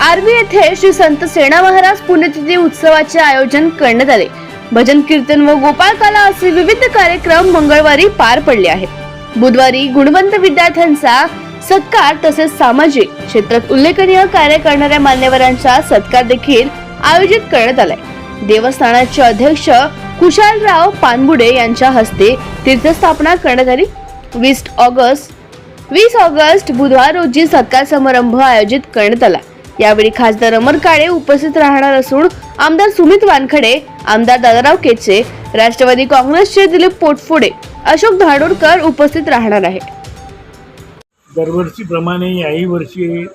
आर्वी येथे श्री संत सेना महाराज पुण्यतिथी उत्सवाचे आयोजन करण्यात आले. भजन कीर्तन व गोपाळ कला असे विविध कार्यक्रम मंगळवारी पार पडले आहेत. बुधवारी गुणवंत विद्यार्थ्यांचा सत्कार तसेच सामाजिक क्षेत्रात उल्लेखनीय कार्य करणाऱ्या मान्यवरांचा सत्कार देखील आयोजित करण्यात आलाय. देवस्थानाचे अध्यक्ष कुशालराव पानबुडे यांच्या हस्ते तीर्थस्थापना करण्यात आली. वीस ऑगस्ट वीस ऑगस्ट बुधवार रोजी सत्कार समारंभ आयोजित करण्यात आला. यावेळी खासदार अमर काळे उपस्थित राहणार असून आमदार सुमित वानखडे आमदार दादाराव केचे राष्ट्रवादी काँग्रेसचे दिलीप पोटफोडे अशोक धाडोरकर उपस्थित राहणार आहे दरवर्षीप्रमाणे याही वर्षी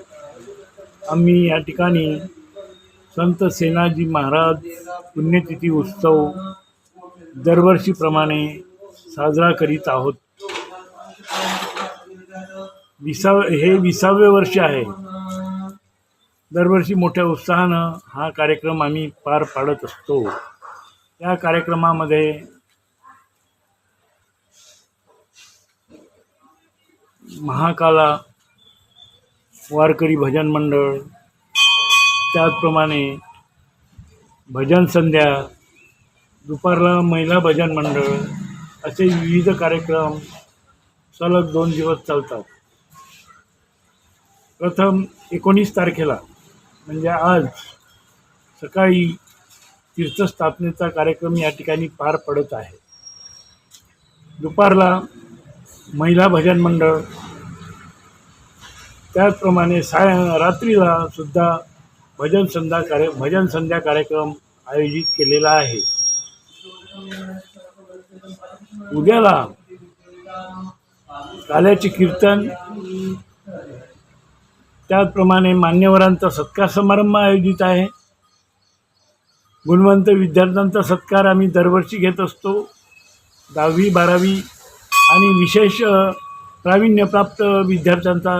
आम्ही या ठिकाणी संत सेनाजी महाराज पुण्यतिथी उत्सव दरवर्षीप्रमाणे साजरा करीत आहोत. विसाव हे विसावे वर्ष आहे. दरवर्षी मोठ्या उत्साहानं हा कार्यक्रम आम्ही पार पाडत असतो. या कार्यक्रमामध्ये महाकाला वारकरी भजन मंडळ त्याचप्रमाणे भजन संध्या दुपारला महिला भजन मंडळ असे विविध कार्यक्रम सलग दोन दिवस चालतात. प्रथम एकोणीस तारखेला म्हणजे आज सकाळी तीर्थस्थापनेचा कार्यक्रम या ठिकाणी पार पडत आहे. दुपारला महिला भजन मंडळ त्याचप्रमाणे साय रात्रीला सुद्धा भजन संध्या कार्य भजन संध्या कार्यक्रम आयोजित केलेला आहे. उद्याला काल्याचे कीर्तन त्याचप्रमाणे मान्यवरांचा सत्कार समारंभ आयोजित आहे. गुणवंत विद्यार्थ्यांचा सत्कार आम्ही दरवर्षी घेत असतो. दहावी बारावी आणि विशेष प्रावीण्यप्राप्त विद्यार्थ्यांचा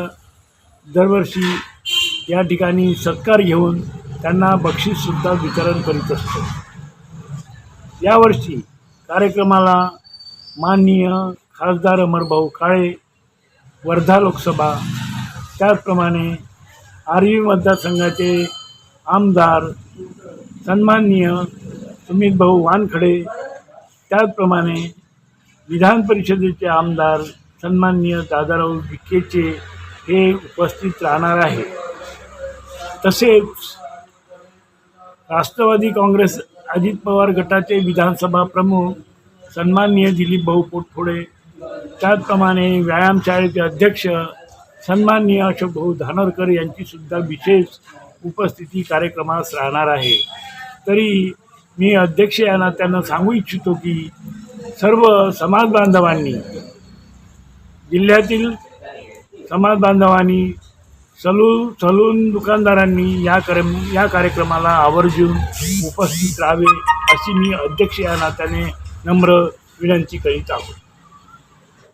दरवर्षी या ठिकाणी सत्कार घेऊन त्यांना बक्षीससुद्धा वितरण करीत असतो. यावर्षी कार्यक्रमाला माननीय खासदार अमरभाऊ काळे वर्धा लोकसभा त्याचप्रमाणे आर्वी मतदारसंघाचे आमदार सन्माननीय सुमित भाऊ वानखडे त्याचप्रमाणे विधान परिषदेचे आमदार सन्माननीय दादाराव विखेचे हे उपस्थित राहणार आहे तसेच राष्ट्रवादी काँग्रेस अजित पवार गटाचे विधानसभा प्रमुख सन्माननीय दिलीप भाऊ पोटफोडे त्याचप्रमाणे व्यायामशाळेचे अध्यक्ष सन्माननीय अशोक भाऊ धानोरकर यांचीसुद्धा विशेष उपस्थिती कार्यक्रमास राहणार आहे. तरी मी अध्यक्ष यांना त्यांना सांगू इच्छितो की सर्व समाज बांधवांनी जिल्ह्यातील समाज बांधवांनी सलू सलून दुकानदारांनी या कार्यम या कार्यक्रमाला आवर्जून उपस्थित राहावे अशी मी अध्यक्ष या नात्याने नम्र विनंती करीत आहोत.